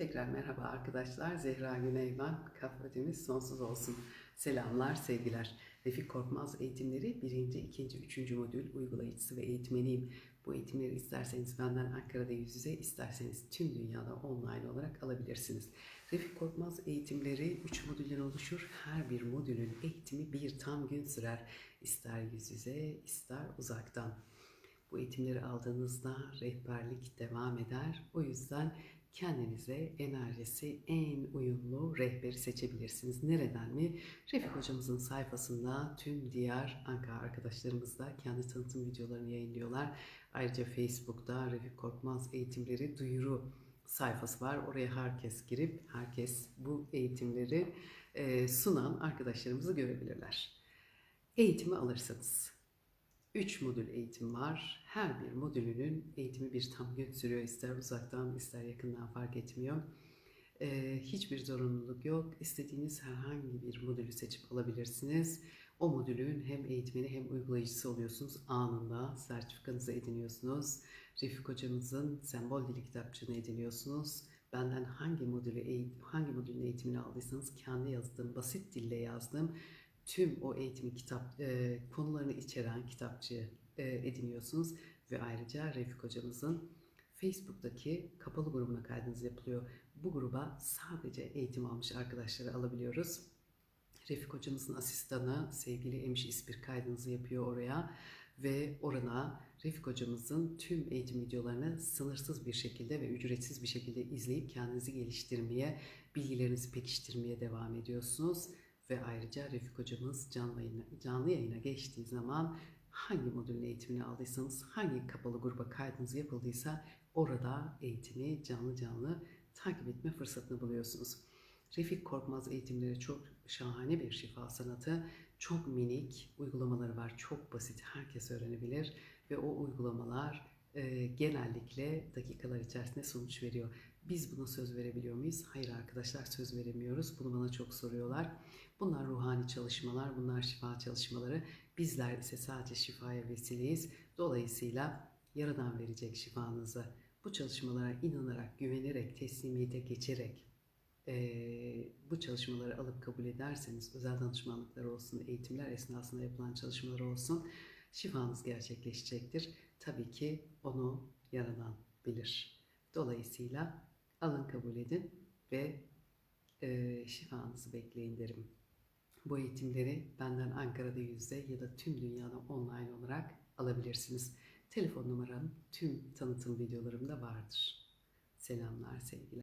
Tekrar merhaba arkadaşlar. Zehra Güneyman. Kafetimiz sonsuz olsun. Selamlar, sevgiler. Refik Korkmaz eğitimleri 1. 2. 3. modül uygulayıcısı ve eğitmeniyim. Bu eğitimleri isterseniz benden Ankara'da yüz yüze, isterseniz tüm dünyada online olarak alabilirsiniz. Refik Korkmaz eğitimleri 3 modülden oluşur. Her bir modülün eğitimi bir tam gün sürer. İster yüz yüze, ister uzaktan. Bu eğitimleri aldığınızda rehberlik devam eder. O yüzden kendinize enerjisi en uyumlu rehberi seçebilirsiniz. Nereden mi? Refik hocamızın sayfasında tüm diğer Ankara arkadaşlarımız da kendi tanıtım videolarını yayınlıyorlar. Ayrıca Facebook'ta Refik Korkmaz eğitimleri duyuru sayfası var. Oraya herkes girip herkes bu eğitimleri sunan arkadaşlarımızı görebilirler. Eğitimi alırsanız 3 modül eğitim var. Her bir modülünün eğitimi bir tam gün sürüyor. İster uzaktan ister yakından fark etmiyor. Ee, hiçbir zorunluluk yok. İstediğiniz herhangi bir modülü seçip alabilirsiniz. O modülün hem eğitmeni hem uygulayıcısı oluyorsunuz. Anında sertifikanızı ediniyorsunuz. Refik hocamızın sembol dili kitapçığını ediniyorsunuz. Benden hangi modülü hangi modülün eğitimini aldıysanız kendi yazdığım basit dille yazdığım tüm o eğitimin kitap e, konularını içeren kitapçığı e, ediniyorsunuz ve ayrıca Refik hocamızın Facebook'taki kapalı grubuna kaydınız yapılıyor. Bu gruba sadece eğitim almış arkadaşları alabiliyoruz. Refik hocamızın asistanı sevgili Emiş İspir kaydınızı yapıyor oraya ve orana Refik hocamızın tüm eğitim videolarını sınırsız bir şekilde ve ücretsiz bir şekilde izleyip kendinizi geliştirmeye, bilgilerinizi pekiştirmeye devam ediyorsunuz. Ve ayrıca Refik hocamız canlı yayına, canlı yayına geçtiği zaman hangi modülün eğitimini aldıysanız, hangi kapalı gruba kaydınız yapıldıysa orada eğitimi canlı canlı takip etme fırsatını buluyorsunuz. Refik Korkmaz eğitimleri çok şahane bir şifa sanatı. Çok minik uygulamaları var. Çok basit. Herkes öğrenebilir. Ve o uygulamalar e, genellikle dakikalar içerisinde sonuç veriyor. Biz buna söz verebiliyor muyuz? Hayır arkadaşlar söz veremiyoruz. Bunu bana çok soruyorlar. Bunlar ruhani çalışmalar, bunlar şifa çalışmaları. Bizler ise sadece şifaya vesileyiz. Dolayısıyla Yaradan verecek şifanızı bu çalışmalara inanarak, güvenerek, teslimiyete geçerek eee, bu çalışmaları alıp kabul ederseniz, özel danışmanlıklar olsun, eğitimler esnasında yapılan çalışmalar olsun, şifanız gerçekleşecektir. Tabii ki onu Yaradan bilir. Dolayısıyla alın kabul edin ve eee, şifanızı bekleyin derim. Bu eğitimleri benden Ankara'da yüzde ya da tüm dünyada online olarak alabilirsiniz. Telefon numaram tüm tanıtım videolarımda vardır. Selamlar, sevgiler.